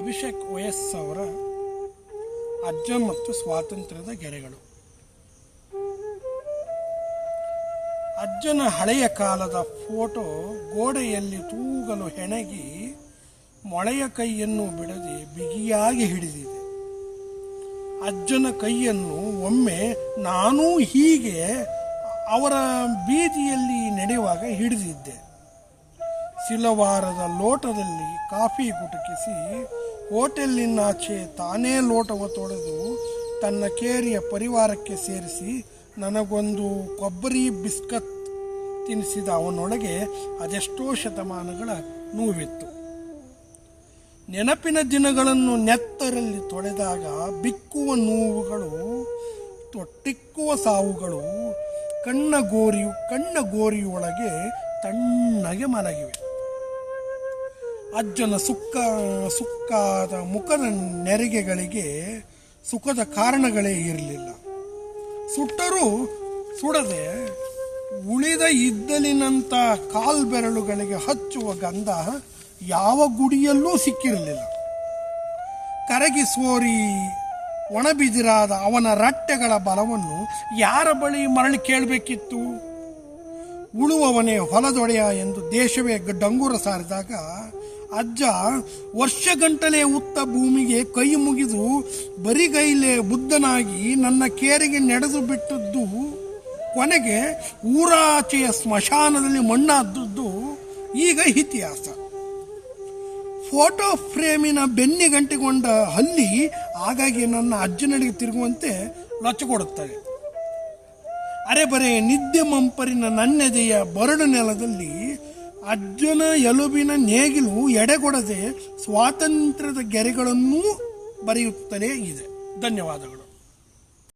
ಅಭಿಷೇಕ್ ವಯಸ್ ಅವರ ಅಜ್ಜ ಮತ್ತು ಸ್ವಾತಂತ್ರ್ಯದ ಗೆರೆಗಳು. ಅಜ್ಜನ ಹಳೆಯ ಕಾಲದ ಫೋಟೋ ಗೋಡೆಯಲ್ಲಿ ತೂಗಲು ಹೆಣಗಿ ಮೊಳೆಯ ಕೈಯನ್ನು ಬಿಡದೆ ಬಿಗಿಯಾಗಿ ಹಿಡಿದಿದೆ. ಅಜ್ಜನ ಕೈಯನ್ನು ಒಮ್ಮೆ ನಾನೂ ಹೀಗೆ ಅವರ ಬೀದಿಯಲ್ಲಿ ನಡೆಯುವಾಗ ಹಿಡಿದಿದ್ದೆ. ಸಿಲವಾರದ ಲೋಟದಲ್ಲಿ ಕಾಫಿ ಕುಟುಕಿಸಿ ಹೋಟೆಲ್ಲಿನಾಚೆ ತಾನೇ ಲೋಟವ ತೊಳೆದು ತನ್ನ ಕೇರಿಯ ಪರಿವಾರಕ್ಕೆ ಸೇರಿಸಿ ನನಗೊಂದು ಕೊಬ್ಬರಿ ಬಿಸ್ಕತ್ ತಿನ್ನಿಸಿದ ಅವನೊಳಗೆ ಅದೆಷ್ಟೋ ಶತಮಾನಗಳ ನೋವಿತ್ತು. ನೆನಪಿನ ದಿನಗಳನ್ನು ನೆತ್ತರಲ್ಲಿ ತೊಳೆದಾಗ ಬಿಕ್ಕುವ ನೋವುಗಳು, ತೊಟ್ಟಿಕ್ಕುವ ಸಾವುಗಳು ಕಣ್ಣ ಗೋರಿಯು ಕಣ್ಣ ಗೋರಿಯೊಳಗೆ ತಣ್ಣಗೆ ಮಲಗಿವೆ. ಅಜ್ಜನ ಸುಕ್ಕ, ಸುಕ್ಕಾದ ಮುಖದ ನೆರಿಗೆಗಳಿಗೆ ಸುಖದ ಕಾರಣಗಳೇ ಇರಲಿಲ್ಲ. ಸುಟ್ಟರೂ ಸುಡದೆ ಉಳಿದ ಇದ್ದಲಿನಂಥ ಕಾಲ್ಬೆರಳುಗಳಿಗೆ ಹಚ್ಚುವ ಗಂಧ ಯಾವ ಗುಡಿಯಲ್ಲೂ ಸಿಕ್ಕಿರಲಿಲ್ಲ. ಕರಗಿ ಸೋರಿ ಒಣಬಿದಿರಾದ ಅವನ ರಟ್ಟೆಗಳ ಬಲವನ್ನು ಯಾರ ಬಳಿ ಮರಳಿ ಕೇಳಬೇಕಿತ್ತು? ಉಳುವವನೇ ಹೊಲದೊಡೆಯ ಎಂದು ದೇಶವೇ ಡಂಗೂರ ಸಾರಿದಾಗ ಅಜ್ಜ ವರ್ಷಗಂಟಲೆ ಉತ್ತ ಭೂಮಿಗೆ ಕೈ ಮುಗಿದು ಬರಿಗೈಲೆ ಬುದ್ಧನಾಗಿ ನನ್ನ ಕೇರಿಗೆ ನಡೆದು ಬಿಟ್ಟದ್ದು, ಕೊನೆಗೆ ಊರಾಚೆಯ ಸ್ಮಶಾನದಲ್ಲಿ ಮಣ್ಣಾದದ್ದು ಈಗ ಇತಿಹಾಸ. ಫೋಟೋ ಫ್ರೇಮಿನ ಬೆನ್ನಿಗಂಟಿಕೊಂಡ ಹಲ್ಲಿ ಹಾಗಾಗಿ ನನ್ನ ಅಜ್ಜನಡಿಗೆ ತಿರುಗುವಂತೆ ಲೊಚ್ಚಕೊಡುತ್ತದೆ ಅರೆ ಬರೆ ನಿದ್ದೆ ಮಂಪರಿನ ನನ್ನೆದೆಯ ಬರಡು ನೆಲದಲ್ಲಿ ಅಜ್ಜನ ಎಲುಬಿನ ನೇಗಿಲು ಎಡೆಗೊಡದೆ ಸ್ವಾತಂತ್ರ್ಯದ ಗೆರೆಗಳನ್ನೂ ಬರೆಯುತ್ತಲೇ ಇದೆ. ಧನ್ಯವಾದಗಳು.